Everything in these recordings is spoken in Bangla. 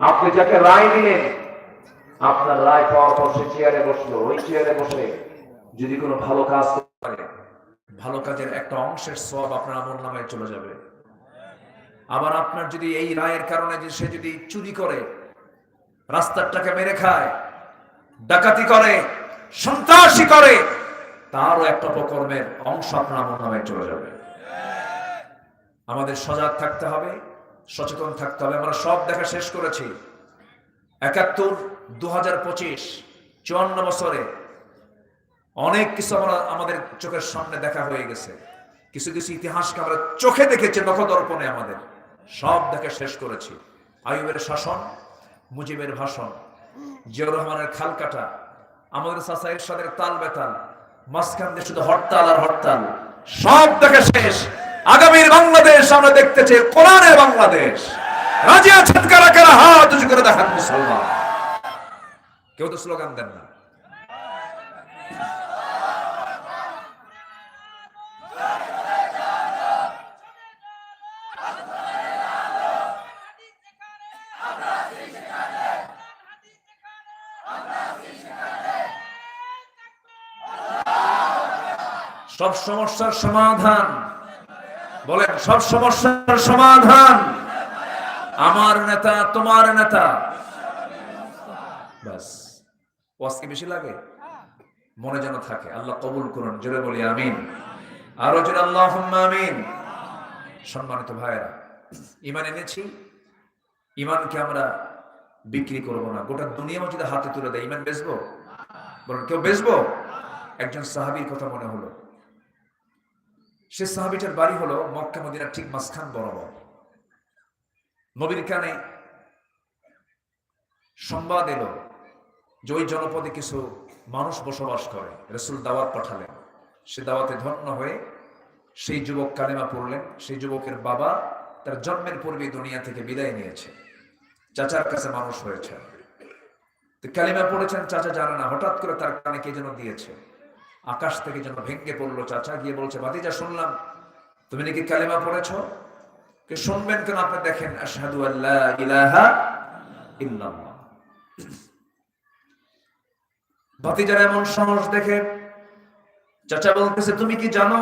আপনি যাকে রায় দিলেন, আপনার রায় পাওয়ার পর সে চেয়ারে বসল। ওই চেয়ারে বসে যদি কোনো ভালো কাজ করে ভালো কাজের একটা অংশের সব আপনার আমল নামায় চলে যাবে। আবার আপনার যদি এই রায়ের কারণে যে সে যদি চুরি করে রাস্তার টাকা মেরে খায়, ডাকাতি করে, সন্ত্রাসী করে, তারও একটা প্রকর্মের অংশ আপনার আমল নামায় চলে যাবে। আমাদের সজাগ থাকতে হবে। সচেতন থাকতে হবে। আমরা সব দেখা শেষ করেছি। একাত্তর দু হাজার পঁচিশ, চুয়ান্ন বছরে অনেক কিছু আমরা আমাদের চোখের সামনে দেখা হয়ে গেছে। কিছু কিছু ইতিহাসকে আমরা চোখে দেখেছি, নখদর্পণে আমাদের। সব দেখা শেষ করেছি। আয়ুবের শাসন, মুজিবের ভাষণ, জিয়াউর রহমানের খাল কাটা আমাদের চাচা এরশাদের তাল বেতাল মাঝখান দিয়ে শুধু হরতাল আর হরতাল। সব দেখা শেষ। আগামীর বাংলাদেশ আমরা দেখতে চাই, কোরআনের বাংলাদেশ। রাজি আছেন কারা কারা? হাত উঁচু করে দেখান মুসলমান। কেউ তো স্লোগান দেন না। সব সমস্যার সমাধান বলেন, সব সমস্যার সমাধান। আমার নেতা, তোমার নেতা। বাস বেশি লাগে? মনে যেন থাকে। আল্লাহ কবুল করুন, জোরে বলি, আমিন। আরও জোরে আল্লাহ আমিন। সম্মানিত ভাইয়েরা, ইমান এনেছি? ইমানকে আমরা বিক্রি করব না। গোটা দুনিয়া যদি হাতে তুলে দেয়। ইমান বেচবো? বলুন, কেউ বেচবো? একজন সাহাবীর কথা মনে হলো। সে সাহাবিটার বাড়ি হলো মক্কা মদিনার ঠিক মাঝখান বরাবর। নবীর কানে সংবাদ এলো যে ওই জনপদে কিছু মানুষ বসবাস করে, রসুল দাওয়াত পাঠালেন। সে দাওয়াতে ধন্য হয়ে সেই যুবক কালেমা পড়লেন। সেই যুবকের বাবা তার জন্মের পূর্বে দুনিয়া থেকে বিদায় নিয়েছে। চাচার কাছে মানুষ হয়েছে। কালিমা পড়েছেন, চাচা জানে না, হঠাৎ করে তার কানে কে যেন দিয়েছে। আকাশ থেকে যেন ভেঙ্গে পড়ল, চাচা গিয়ে বলছে, ভাতিজা, শুনলাম। তুমি নাকি কালিমা পড়েছ? কে শুনবেন কেন? আপনি দেখেন, আশহাদু আল্লাহ ইলাহা এমন সাহস দেখে চাচা বলতেছে, তুমি কি জানো,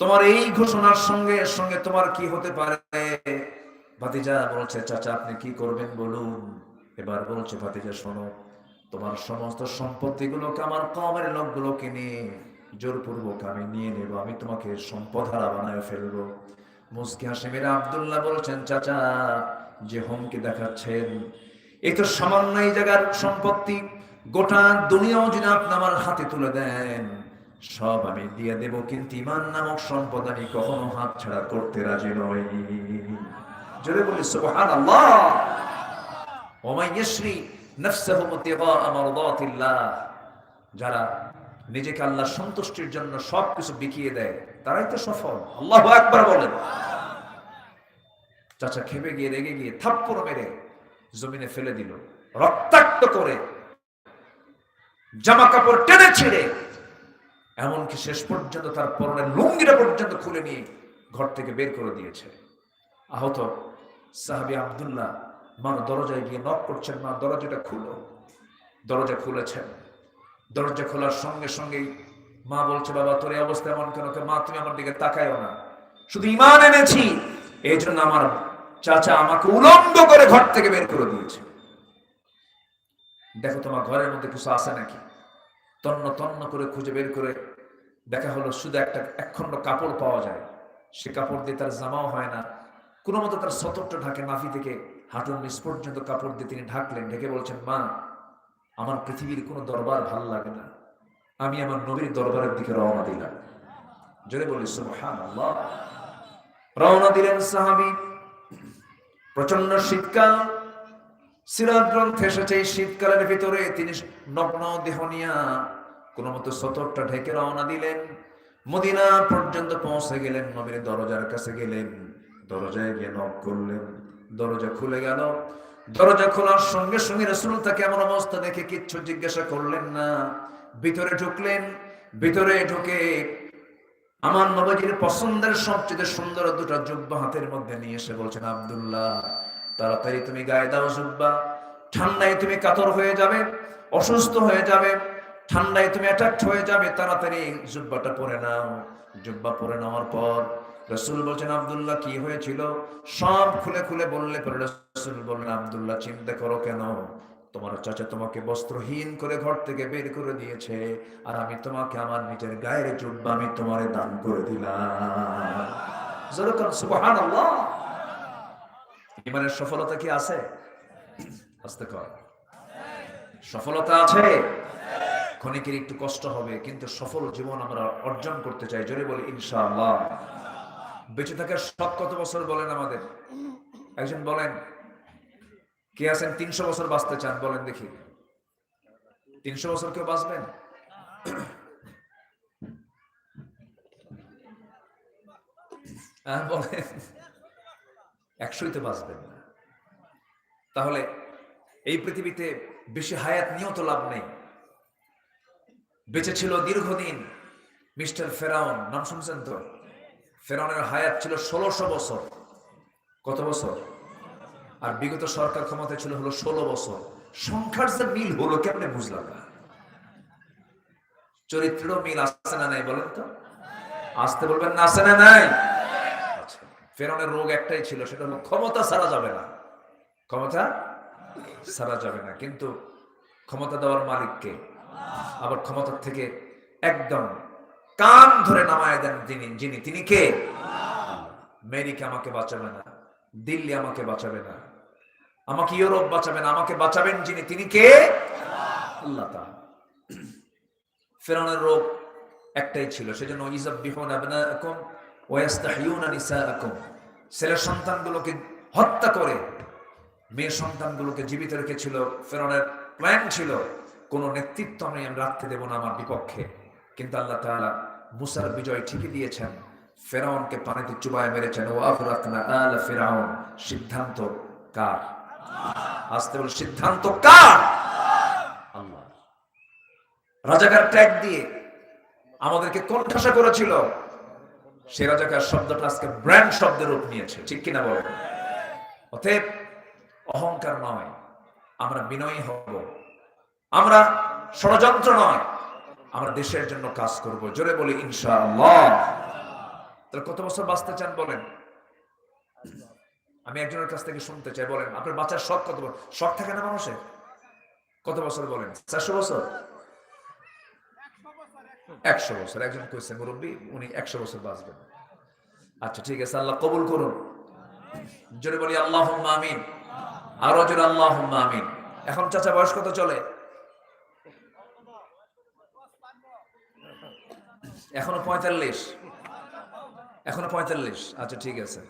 তোমার এই ঘোষণার সঙ্গে সঙ্গে তোমার কি হতে পারে? ভাতিজা বলছে, চাচা, আপনি কি করবেন বলুন? এবার বলছে, ভাতিজা, শোনো তোমার সমস্ত সম্পত্তিগুলোকে আমার কমের লোকগুলোকে নিয়ে, জোরপূর্বক আমি নিয়ে নেব, আমি তোমাকে সম্পদ হারা বানায় ফেলব। মুসকি হাসিমের আবদুল্লাহ বলছেন, চাচা, যে হুমকি দেখাচ্ছেন, এই তো সামান্য এই জায়গার সম্পত্তি, গোটা দুনিয়াও যদি আপনি আমার হাতে তুলে দেন, সব আমি দিয়ে দেব, কিন্তু ইমান নামক সম্পদ আমি কখনো হাত ছাড়া করতে রাজি নই। জোরে বলি, সুবহানাল্লাহ। ওমাই মারদাতিল্লাহ যারা নিজেকে আল্লাহ সন্তুষ্টির জন্য সবকিছু বিকিয়ে দেয়, তারাই তো সফল। আল্লাহু আকবার বলেন। চাচা খেপে গিয়ে, রেগে গিয়ে থাপ্পড় মেরে জমিনে ফেলে দিল। রক্তাক্ত করে জামা কাপড় টেনে ছিঁড়ে এমনকি শেষ পর্যন্ত তার পরনের লুঙ্গিটা পর্যন্ত খুলে নিয়ে ঘর থেকে বের করে দিয়েছে। আহত সাহাবি আবদুল্লাহ মার দরজায় গিয়ে নক করছেন, মা, দরজাটা খুলো। দরজা খুলেছেন। দরজা খোলার সঙ্গে সঙ্গেই মা বলছে, বাবা, তোর এই অবস্থা এমন কেন? মা, তুমি আমার দিকে তাকায়ও না। শুধু ইমান এনেছি। এই জন্য আমার চাচা আমাকে উলম্ব করে ঘর থেকে বের করে দিয়েছে। দেখো তোমার ঘরের মধ্যে কিছু আছে নাকি? তন্ন তন্ন করে খুঁজে বের করে দেখা হলো শুধু একটা একখণ্ড কাপড় পাওয়া যায়। সে কাপড় দিয়ে তার জামাও হয় না। কোনো মতো তার সতরটা ঢাকে নাফি থেকে হাঁটুর নিচ পর্যন্ত কাপড় দিয়ে তিনি ঢাকলেন ঢেকে বলছেন, মা, আমার পৃথিবীর কোনো দরবার ভালো লাগে না। আমি আমার নবীর দরবারের দিকে রওনা দিলাম। জোরে বলি সুবহানাল্লাহ। রওনা দিলেন সাহাবী। প্রচণ্ড শীতকাল সিরাত গ্রন্থে এসেছে এই শীতকালের ভিতরে তিনি নগ্ন দেহ নিয়া কোনো মতো সতরটা ঢেকে রওনা দিলেন। মদিনা পর্যন্ত পৌঁছে গেলেন, নবীর দরজার কাছে গেলেন, দরজায় গিয়ে নক করলেন দরজা খুলে গেল। দরজা খোলার সঙ্গে সঙ্গে রসুল তাকে এমন অবস্থা দেখে কিচ্ছু জিজ্ঞাসা করলেন না। ভিতরে ঢুকলেন। ভিতরে ঢুকে আমার নবজির পছন্দের সবচেয়ে সুন্দর দুটো জুব্বা হাতের মধ্যে নিয়ে এসে বলছেন, আবদুল্লাহ, তাড়াতাড়ি তুমি গায়ে দাও জুব্বা। ঠান্ডায় তুমি কাতর হয়ে যাবে, অসুস্থ হয়ে যাবে। ঠান্ডায় তুমি অ্যাট্রাক্ট হয়ে যাবে। তাড়াতাড়ি জুব্বাটা পরে নাও। জুব্বা পরে নেওয়ার পর রসুল বলছেন, আব্দুল্লাহ, কি হয়েছিল? সব খুলে খুলে বললে পরে রসুল বললেন, আব্দুল্লাহ, চিন্তা করো কেন? তোমার চাচা তোমাকে বস্ত্রহীন করে ঘর থেকে বের করে দিয়েছে আর আমি তোমাকে আমার নিজের গায়ের জুব্বা আমি তোমার দান করে দিলাম। সফলতা কি আছে? সফলতা আছে। ক্ষণিকের একটু কষ্ট হবে, কিন্তু সফল জীবন আমরা অর্জন করতে চাই। জোরে বলি, ইনশাআল্লাহ। বেঁচে থাকার সব কত বছর বলেন আমাদের? একজন বলেন কে আছেন তিনশো বছর বাঁচতে চান? বলেন দেখি। তিনশো বছর কেউ বাঁচবেন? হ্যাঁ, বলেন। একশোই তো বাঁচবেন না। তাহলে এই পৃথিবীতে বেশি হায়াত নিয়েও তো লাভ নেই। বেঁচে ছিল দীর্ঘদিন মিস্টার ফেরাউন নাম শুনছেন তো ফেরাউনের হায়াত ছিল ষোলোশো বছর। কত বছর? আর বিগত সরকার ক্ষমতায় ছিল হলো ষোলো বছর। সংখ্যার যে মিল হলো কেমনে বুঝলাম না। চরিত্রেরও মিল আসছে না নাই বলেন তো? আসতে বলবেন না আসে না নাই? আচ্ছা, ফেরাউনের রোগ একটাই ছিল সেটা হলো ক্ষমতা সারা যাবে না। ক্ষমতা সারা যাবে না কিন্তু ক্ষমতা দেওয়ার মালিককে। আবার ক্ষমতার থেকে একদম কান ধরে নামায় দেন তিনি। যিনি তিনি কে? মেরিকে আমাকে বাঁচাবে না, দিল্লি আমাকে বাঁচাবে না, আমাকে ইউরোপ বাঁচাবে না, আমাকে বাঁচাবেন যিনি, তিনি কে? আল্লাহ তাআলা। ফেরাউনের রোগ একটাই ছিল, সেজন্য ইজাব্বিহুন আবনাআকুম ওয়া ইস্তাহিয়ুনা নিসাআকুম। সন্তানগুলোকে হত্যা করে মেয়ে সন্তানগুলোকে জীবিত রেখেছিল। ফেরাউনের প্ল্যান ছিল, কোন নেতৃত্ব আমি রাখতে দেব না আমার বিপক্ষে। কিন্তু আল্লাহ তাআলা মুসার বিজয় ঠিকই দিয়েছেন। ফেরাউনকে পানিতে চুবায় মেরেছেন। ও আফরাকনা আল ফেরাউন। সিদ্ধান্ত কার? আসতে বল, সিদ্ধান্ত কার? আল্লাহ। রাজাকার ট্যাগ দিয়ে আমাদেরকে কণ্ঠাসা করেছিল। সে রাজাকার শব্দটা আজকে ব্র্যান্ড শব্দের রূপ নিয়েছে। ঠিক কিনা বলেন অতএব অহংকার নয়। আমরা বিনয়ী হব। আমরা ষড়যন্ত্র নয়। আমরা দেশের জন্য কাজ করব। জোরে বলি, ইনশাআল্লাহ। তাহলে কত বছর বাঁচতে চান বলেন? আমি একজনের কাছ থেকে শুনতে চাই, বলেন, আপনার বাচ্চার শখ কত বছর? শখ থাকে না মানুষের? কত বছর বলেন? চারশো বছর? একশো বছর। একজন কইছে, মুরব্বী, উনি একশো বছর বাঁচবেন। আচ্ছা ঠিক আছে, আল্লাহ কবুল করুন। জোরে বলি আল্লাহ আমিন। আরও জোরে আল্লাহ আমিন। এখন চাচা, বয়স কত চলে? এখনও পঁয়তাল্লিশ। এখনও পঁয়তাল্লিশ। আচ্ছা ঠিক আছে।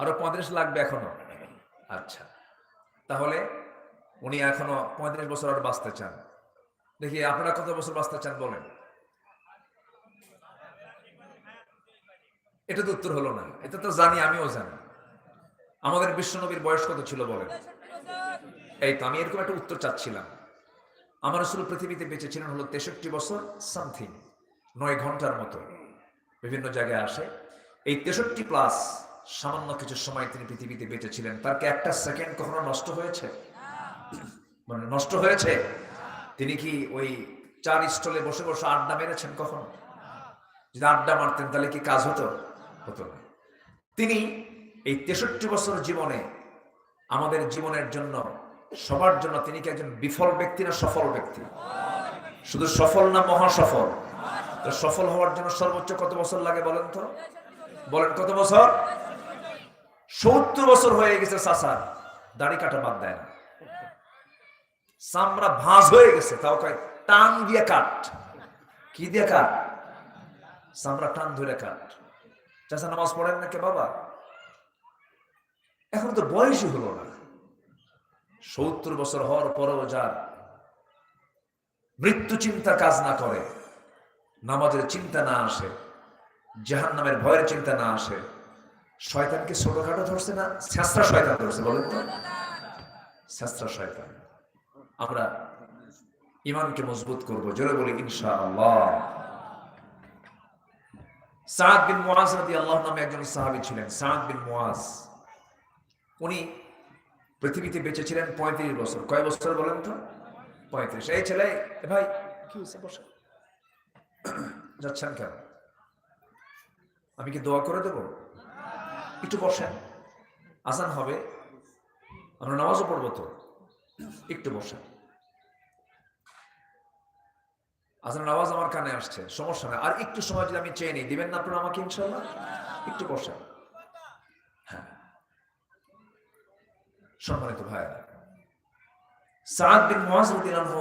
আরও পঁয়ত্রিশ লাগবে এখনও। আচ্ছা। তাহলে উনি এখনও পঁয়ত্রিশ বছর আর বাঁচতে চান। দেখি আপনারা কত বছর বাঁচতে চান বলেন? এটা তো উত্তর হলো না। এটা তো জানি আমিও জানি। আমাদের বিশ্বনবীর বয়স কত ছিল বলেন? এই তো আমি এরকম একটা উত্তর চাচ্ছিলাম। আমার আসলে পৃথিবীতে বেঁচে ছিলেন হলো তেষট্টি বছর সামথিং। নয় ঘণ্টার মতো বিভিন্ন জায়গায় আসে। এই তেষট্টি প্লাস সামান্য কিছু সময় তিনি পৃথিবীতে বেঁচে ছিলেন তার কি একটা সেকেন্ড কখনো নষ্ট হয়েছে? মানে নষ্ট হয়েছে? তিনি কি ওই চার স্টলে বসে বসে আড্ডা মেরেছেন কখনো? যদি আড্ডা মারতেন তাহলে কি কাজ হতো? হতো না। তিনি এই তেষট্টি বছর জীবনে আমাদের জীবনের জন্য, সবার জন্য তিনি কি একজন বিফল ব্যক্তি না সফল ব্যক্তি? শুধু সফল না মহা সফল হওয়ার জন্য সর্বোচ্চ কত বছর লাগে বলেন তো? বলেন কত বছর? সত্তর বছর হয়ে গেছে চাষার দাড়ি কাটা বাদ দেয় না। চামড়া ভাঁজ হয়ে গেছে, তাও কয়, টান দিয়ে কাট। কি দিয়ে কাট? চামড়া টান ধরে কাট। চাষা নামাজ পড়েন না কে বাবা? এখন তো বয়সই হলো না। সত্তর বছর হওয়ার পরেও যার মৃত্যু চিন্তা কাজ না করে নামাজের চিন্তা না আসে জাহান নামের ভয়ের চিন্তা না আসে, শয়তানকে ছোটখাটো ধরছে না? ছেঁচড়া শয়তান ধরছে, বলেন তো। ছেঁচড়া শয়তান। আমরা ইমানকে মজবুত করব, জোরে বলি ইনশা আল্লাহ সাদ বিন মুআজ রাদিয়াল্লাহু নামে একজন সাহাবী ছিলেন, সাদ বিন মুআজ। উনি পৃথিবীতে বেঁচে ছিলেন পঁয়ত্রিশ বছর। কয় বছর বলেন তো? পঁয়ত্রিশ। এই ছেলে ভাই, কি হয়েছে? বসে যাচ্ছেন কেন? আমি কি দোয়া করে দেব? একটু বসেন। আজান হবে। আমরা নামাজও পড়ব তো। একটু বসেন। আজানের আওয়াজ আমার কানে আসছে, সমস্যা না আর একটু সময় যদি আমি চেয়ে নিই, দিবেন না আপনারা আমাকে ইনশাল্লাহ একটু বসেন। হ্যাঁ। সম্মানিত ভাইরা সাদ বিন আনহু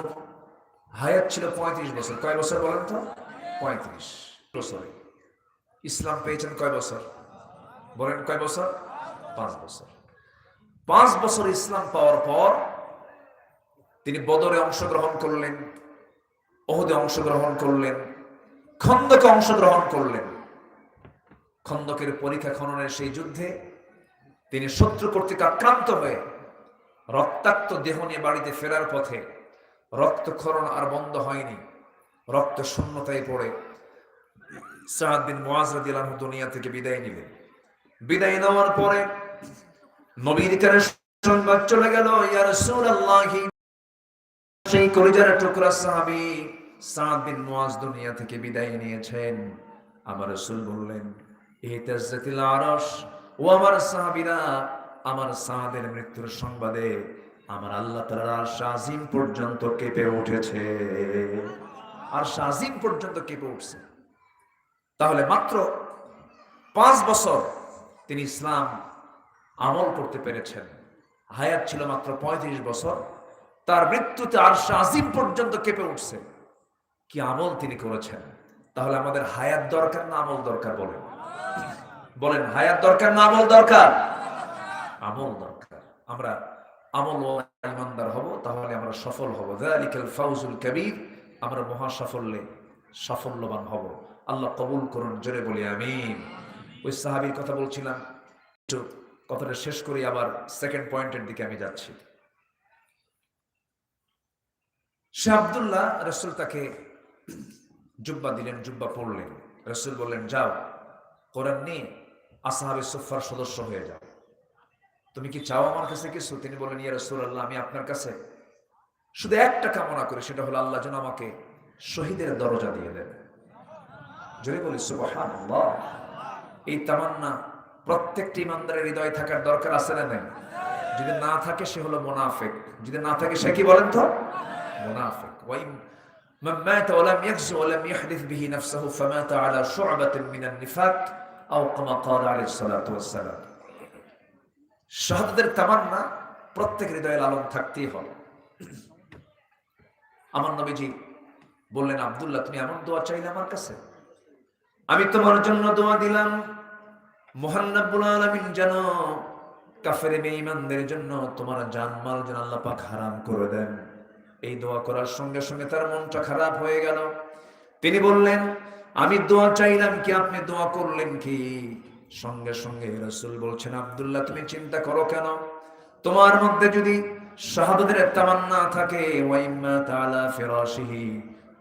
হায়াত ছিল পঁয়ত্রিশ বছর। কয় বছর বলেন তো? পঁয়ত্রিশ। বছরে। ইসলাম পেয়েছেন কয় বছর? বলেন কয় বছর? পাঁচ বছর। পাঁচ বছর ইসলাম পাওয়ার পর তিনি বদরে অংশগ্রহণ করলেন অহুদে অংশগ্রহণ করলেন, খন্দকে অংশগ্রহণ করলেন। খন্দকের পরীক্ষা খননের সেই যুদ্ধে তিনি শত্রু কর্তৃক আক্রান্ত হয়ে রক্তাক্ত দেহ নিয়ে বাড়িতে ফেরার পথে রক্তক্ষরণ আর বন্ধ হয়নি। রক্ত শূন্যতায় পড়ে। বিন মুআজ দুনিয়া থেকে বিদায় নিলেন। বিদায় নেওয়ার পরে নবীর সংবাদ চলে গেল, ইয়া রাসূলুল্লাহি সেই কলিজার টুকরা সাহাবী সাদ বিন মুআজ দুনিয়া থেকে বিদায় নিয়েছেন। আমার রাসূল বললেন ইহতাজ্জাতিল আরশ, ও আমার সাহাবীরা, আমার সাদের মৃত্যুর সংবাদে আমার আল্লাহ তাআলার আরশ পর্যন্ত কেঁপে উঠেছে। আর আজিম পর্যন্ত কেঁপে উঠছে। তাহলে মাত্র পাঁচ বছর তিনি ইসলাম আমল করতে পেরেছেন। হায়াত ছিল মাত্র পঁয়ত্রিশ বছর। তার মৃত্যুতে আর আজিম পর্যন্ত কেঁপে উঠছে। কি আমল তিনি করেছেন? তাহলে আমাদের হায়াত দরকার না আমল দরকার বলেন? বলেন, হায়াত দরকার না আমল দরকার? আমল দরকার। আমরা আমল ইমানদার হব, তাহলে আমরা সফল হব। ফাউজুল কবির। আমরা মহা সাফল্যে সাফল্যবান হব। আল্লাহ কবুল করুন, জোরে বলি আমিন। ওই সাহাবীর কথা বলছিলাম, একটু কথাটা শেষ করি, আবার সেকেন্ড পয়েন্টের দিকে আমি যাচ্ছি। সে আবদুল্লাহ রসুল তাকে জুব্বা দিলেন, জুব্বা পড়লেন। রসুল বললেন, যাও, কোরআন নিয়ে আসাহাবে সুফার সদস্য হয়ে যাও। তুমি কি চাও আমার কাছে কিছু? তিনি বললেন, ইয়া রসুল আল্লাহ আমি আপনার কাছে শুধু একটা কামনা করি সেটা হলো আল্লাহ যেন আমাকে শহীদের দরজা দিয়ে দেন যদি বলি সুবহানাল্লাহ এই তামান্না প্রত্যেকটি ইমানদারের হৃদয় থাকার দরকার আছে না নাই যদি না থাকে সে হলো মোনাফেক যদি না থাকে সে কি বলেন তো মোনাফেক ওয়াই من مات ولم يغزو ولم يحدث به نفسه فمات على شعبة من النفاق أو كما قال عليه الصلاة والسلام শাহাদাতের তামান্না প্রত্যেক হৃদয়ে লালন থাকতেই হবে আমার নবীজি বললেন, আব্দুল্লাহ, তুমি এমন দোয়া চাইলে আমার কাছে? আমি তোমার জন্য দোয়া দিলাম। মোহান্নবুল আলমিন যেন কাফের বেঈমানদের জন্য তোমার জানমাল যেন আল্লাহ পাক হারাম করে দেন। এই দোয়া করার সঙ্গে সঙ্গে তার মনটা খারাপ হয়ে গেল। তিনি বললেন, আমি দোয়া চাইলাম কি? আপনি দোয়া করলেন কি? সঙ্গে সঙ্গে রসুল বলছেন, আবদুল্লাহ, তুমি চিন্তা করো কেন? তোমার মধ্যে যদি শাহাদাতের তামান্না থাকে তাআলা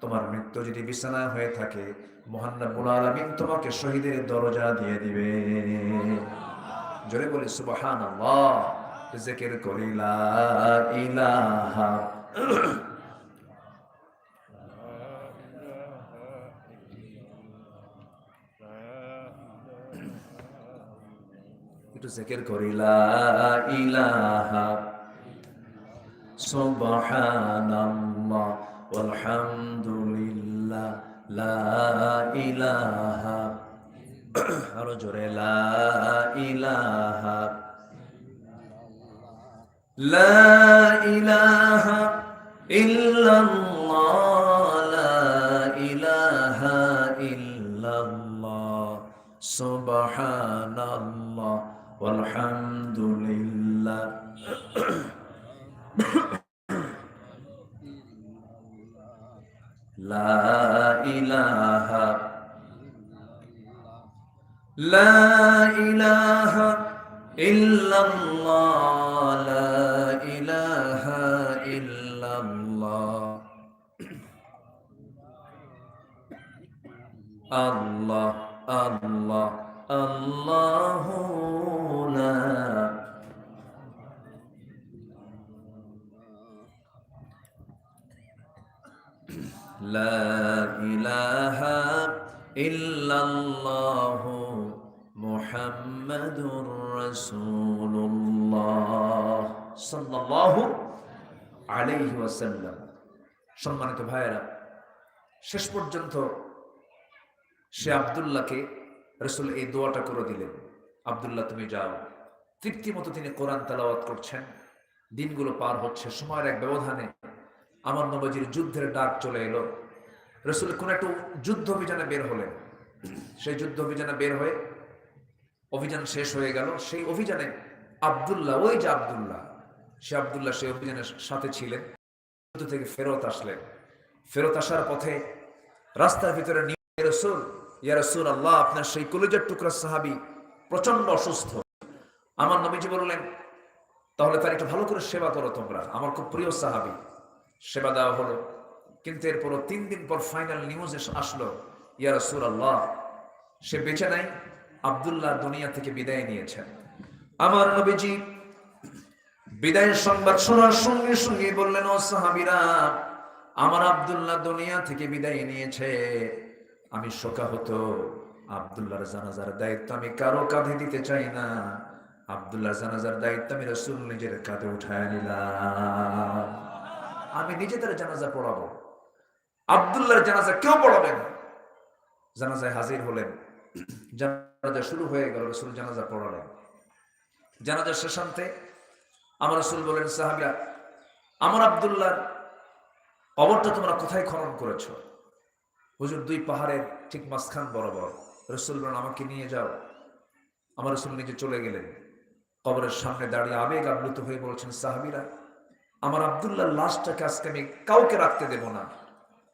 তোমার মৃত্যু যদি বিছানা হয়ে থাকে, মহান তোমাকে শহীদের দরজা দিয়ে দিবে। জোরে বলি, সুবহানাল্লাহ ইলাহা একটু জিকির করি, লা ইলাহা সুবহানাল্লাহ walhamdulillah লা ইলাহা, আরও জোরে, লা ইলাহা লা ইলাহা ইল্লাল্লাহ, লা ইলাহা ইল্লাল্লাহ, সুবহানাল্লাহ walhamdulillah لا إله لا إله إلا الله لا إله إلا الله الله الله الله لا লা ইলাহা ইল্লাল্লাহু মুহাম্মাদুর রাসূলুল্লাহ সাল্লাল্লাহু আলাইহি ওয়াসাল্লাম। সম্মানিত ভাইয়েরা, শেষ পর্যন্ত সে আবদুল্লাহকে রসুল এই দোয়াটা করে দিলেন। আব্দুল্লাহ, তুমি যাও। তৃপ্তি মতো তিনি কোরআন তালাওয়াত করছেন। দিনগুলো পার হচ্ছে, সময়ের এক ব্যবধানে আমার নবজির যুদ্ধের ডাক চলে এলো। রসুল কোন একটু যুদ্ধ অভিযানে বের হলেন। সেই যুদ্ধ অভিযানে বের হয়ে অভিযান শেষ হয়ে গেল। সেই অভিযানে আব্দুল্লাহ, ওই যে আব্দুল্লাহ, সে আবদুল্লাহ সেই অভিযানের সাথে ছিলেন। যুদ্ধ থেকে ফেরত আসলেন। ফেরত আসার পথে রাস্তার ভিতরে রসুল, ইয়া রসুল আল্লাহ আপনার সেই কলেজের টুকরা সাহাবি প্রচণ্ড অসুস্থ। আমার নবীজি বললেন, তাহলে তার একটু ভালো করে সেবা করো তোমরা। আমার খুব প্রিয় সাহাবি। সেবা দেওয়া হলো। কিন্তু এরপরও তিন দিন পর ফাইনাল নিউজ আসলো, ইয়া রসুল আল্লাহ সে বেঁচে নাই, আবদুল্লাহ দুনিয়া থেকে বিদায় নিয়েছেন। আমার নবীজি বিদায়ের সংবাদ শোনার সঙ্গে সঙ্গে বললেন, ও সাহাবিরা, আমার আব্দুল্লাহ দুনিয়া থেকে বিদায় নিয়েছে। আমি শোকা হতো আব্দুল্লাহর জানাজার দায়িত্ব আমি কারও কাঁধে দিতে চাই না। আব্দুল্লাহ জানাজার দায়িত্ব আমি রসুল নিজের কাঁধে উঠায় নিলাম। আমি নিজে জানাজা পড়াবো। আব্দুল্লাহর জানাজা কেউ পড়াবেন জানাজায় হাজির হলেন। জানাজা শুরু হয়ে গেল, রসুল জানাজা পড়ালেন। জানাজার শেষান্তে আমার রসুল বলেন সাহাবিয়া আমার আব্দুল্লাহর কবরটা তোমরা কোথায় খনন করেছ? হুজুর, দুই পাহাড়ের ঠিক মাঝখান বরাবর। রসুল বলেন আমাকে নিয়ে যাও। আমার রসুল নিজে চলে গেলেন। কবরের সামনে দাঁড়িয়ে আবেগ আপ্লুত হয়ে বলছেন, সাহাবিরা আমার আব্দুল্লাহর লাশটাকে আজকে আমি কাউকে রাখতে দেব না।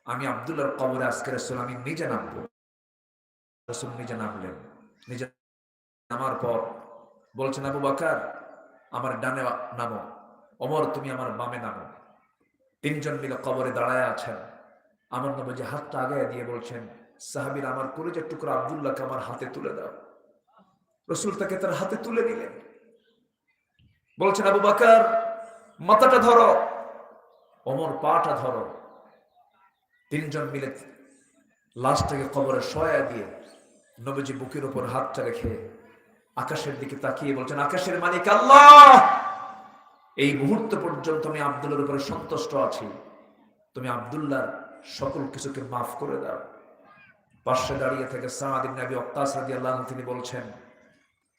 আমি আব্দুল্লাহর কবরে আজকে রসুল, আমি নিজে নামবো। রসুল নিজে নামলেন। নিজে নামার পর বলছেন, আবু বাকার, আমার ডানে নামো। অমর তুমি আমার বামে নামো। তিনজন মিলে কবরে দাঁড়ায় আছেন। আমার নবী যে হাতটা আগে দিয়ে বলছেন, সাহাবির, আমার কলেজের টুকরা আবদুল্লাহকে আমার হাতে তুলে দাও। রসুল তাকে তার হাতে তুলে নিলেন বলছেন, আবু বাকার মাথাটা ধরো, অমর পাটা ধরো। তিনজন মিলে লাশটাকে কবরে সয়া দিয়ে নবীজি বুকের উপর হাতটা রেখে আকাশের দিকে তাকিয়ে বলছেন, আকাশের মালিক আল্লাহ! এই মুহূর্ত পর্যন্ত আমি আব্দুল্লার উপরে সন্তুষ্ট আছি। তুমি আব্দুল্লাহর সকল কিছুকে মাফ করে দাও। পাশে দাঁড়িয়ে থেকে সামাদিন নবী অক্তাস রাজি আল্লাহ তিনি বলছেন,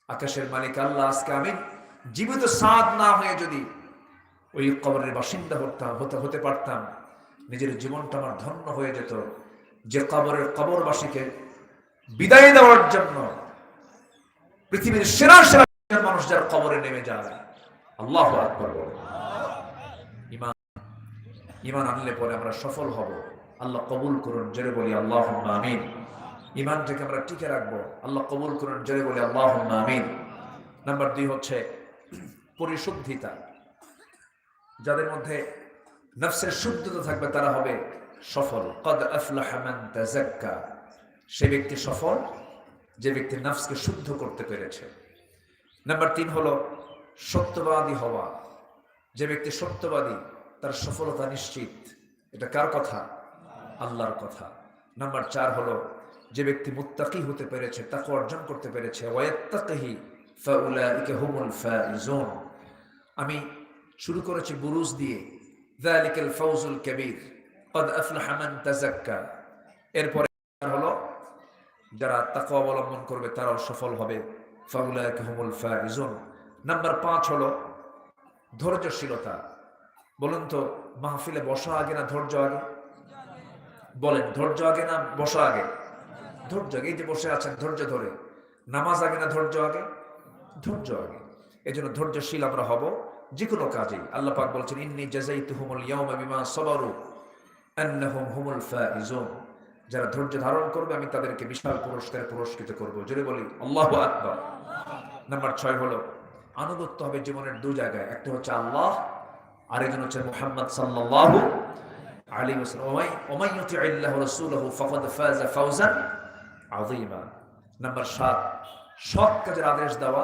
আকাশের মালিক আল্লাহ, আজকে আমি জীবিত সাদ না হয়ে যদি ওই কবরের বাসিন্দা হতাম, হতে হতে পারতাম। নিজের জীবনটা আমার ধন্য হয়ে যেত। যে কবরের কবরবাসীকে বিদায় দেওয়ার জন্য পৃথিবীর সেরা সেরা মানুষ যার কবরে নেমে যায়। আল্লাহ ইমান ইমান আনলে পরে আমরা সফল হব। আল্লাহ কবুল করুন, জেরে বলি আল্লাহ আমিন। ইমানটাকে আমরা টিকে রাখব। আল্লাহ কবুল করুন, জেরে বলি আল্লাহ আমিন। নাম্বার দুই হচ্ছে পরিশুদ্ধিতা। যাদের মধ্যে নফসের শুদ্ধতা থাকবে, তারা হবে সফল। কদ তাযাক্কা। সে ব্যক্তি সফল, যে ব্যক্তি নফসকে শুদ্ধ করতে পেরেছে। নাম্বার তিন হলো সত্যবাদী হওয়া। যে ব্যক্তি সত্যবাদী, তার সফলতা নিশ্চিত। এটা কার কথা? আল্লাহর কথা। নাম্বার চার হলো যে ব্যক্তি মুত্তাকি হতে পেরেছে, তাকে অর্জন করতে পেরেছে, ওয়াত্তাকিহি ফাউলাইকা হুমুল ফাইজুন। আমি শুরু করেছে বুরুজ দিয়ে। জালিকাল ফৌজুল কবির কদ আফলাহমান তাজাক্কা এরপরে হলো, যারা তাকে অবলম্বন করবে, তারাও সফল হবে। ফাউলায় হুমুল ফাইজুন নাম্বার পাঁচ হলো, ধৈর্যশীলতা। বলুন তো, মাহফিলে বসা আগে না ধৈর্য আগে? বলেন, ধৈর্য আগে না বসা আগে? ধৈর্য আগে, এই যে বসে আছেন, ধৈর্য ধরে। নামাজ আগে না ধৈর্য আগে? ধৈর্য আগে। এজন্য ধৈর্যশীল আমরা হব। যে কোনো কাজেই আল্লাহ পাক বলছেন, ইন্নি জাযাইতুহুমুল ইয়াওমা বিমা সাবারু হুমুল যারা ধৈর্য ধারণ করবে, আমি তাদেরকে বিশাল পুরস্কারে পুরস্কৃত করব। জোরে বলি, আল্লাহু আকবার। নাম্বার ছয় হলো, আনুগত্য হবে জীবনের দু জায়গায়। একটা হচ্ছে আল্লাহ, আরেকজন হচ্ছে মুহাম্মদ সাল্লাল্লাহু আলাইহি ওয়াসাল্লাম। ওমাই ওমাই ইউতিইল্লাহু রাসূলুহু ফাকাদ ফাজা ফাওজান নাম্বার 7 সৎ কাজের আদেশ দেওয়া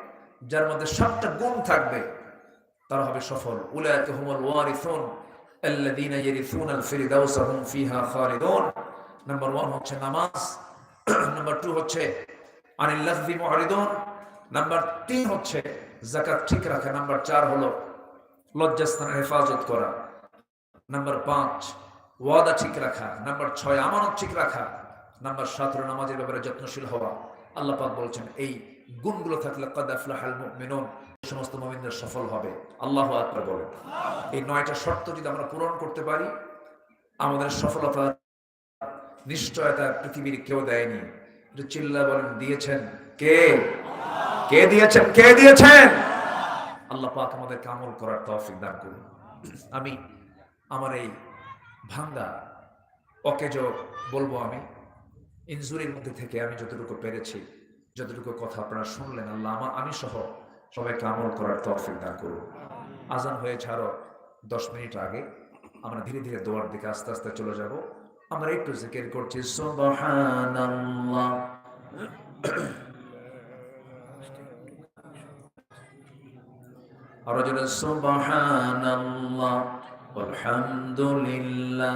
যার মধ্যে সাতটা গুণ থাকবে, তারা হবে সফল। নাম্বার 1 হচ্ছে নামাজ নাম্বার 2 হচ্ছে নাম্বার 3 হচ্ছে ঠিক রাখা নাম্বার 4 হলো লজ্জাস্থানের হেফাজত করা। নাম্বার 5 ওয়াদা ঠিক রাখা। নাম্বার 6 আমানত ঠিক রাখা। নাম্বার 7 হলো নামাজের ব্যাপারে যত্নশীল হওয়া। আল্লাহ পাক বলছেন, এই গুণগুলো থাকলে কাদ আফলাহাল মুমিনুন সমস্ত মুমিনরা সফল হবে। আল্লাহ আকবার বলেন। এই নয়টা শর্ত যদি আমরা পূরণ করতে পারি, আমাদের সফলতা নিশ্চয়তা পৃথিবীর কেউ দেয়নি। চিল্লা বলেন, দিয়েছেন? কে? কে দিয়েছেন? কে দিয়েছেন? আল্লাহ পাক আমাদের কামল করার তৌফিক দান করুন। আমি আমার এই ভাঙ্গা অকেজ বলব আমি, ইনজুরির মধ্যে থেকে আমি যতটুকু পেরেছি যতটুকু কথা আপনারা শুনলেন, আল্লাহ আমার আমি সহ সবাইকে আমল করার তৌফিক দান করুন। আজান হয়ে ছাড়ো, দশ মিনিট আগে আমরা ধীরে ধীরে দোয়ার দিকে আস্তে আস্তে চলে যাব। আমরা একটু জিকির করছি, সুবহানাল্লাহ। আরও জোরে, সুবহানাল্লাহ আলহামদুলিল্লাহ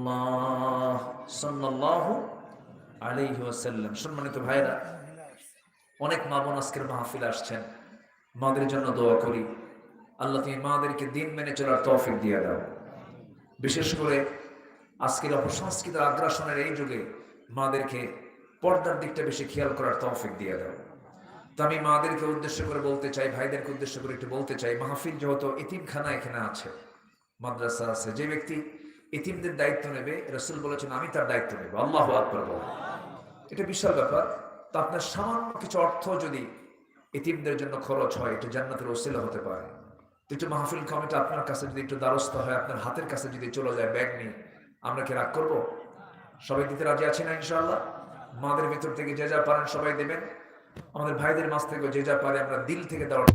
রাসূলুল্লাহ সাল্লাল্লাহু আলাইহি ওয়াসাল্লাম। সম্মানিত ভাইরা অনেক মা বোন আজকের মাহফিল আসছেন। মাদের জন্য দোয়া করি। আল্লাহ তুমি মাদেরকে দিন মেনে চলার তৌফিক দিয়ে দাও। বিশেষ করে আজকের অপসংস্কৃত আগ্রাসনের এই যুগে মাদেরকে পর্দার দিকটা বেশি খেয়াল করার তৌফিক দিয়ে দাও। তো আমি মাদেরকে উদ্দেশ্য করে বলতে চাই, ভাইদেরকে উদ্দেশ্য করে একটু বলতে চাই, মাহফিল যেহেতু এতিমখানা এখানে আছে, মাদ্রাসা আছে, যে ব্যক্তি এতিমদের দায়িত্ব নেবে, রসুল বলেছেন, আমি তার দায়িত্ব নেব। আল্লাহ আকবর এটা বিশাল ব্যাপার। তো আপনার সামান্য কিছু অর্থ যদি এতিমদের জন্য খরচ হয়, এটা জান্নাতের ওসিলা হতে পারে। একটু মাহফিল কমিটি আপনার কাছে যদি একটু দ্বারস্থ হয়, আপনার হাতের কাছে যদি চলে যায় ব্যাগ নিয়ে, আমরা কি রাগ করব? সবাই দিতে রাজি আছি না, ইনশাআল্লাহ? মাদের ভিতর থেকে যে যা পারেন সবাই দেবেন। আমাদের ভাইদের মাছ থেকে যে যা পারে আমরা দিল থেকে দেওয়ার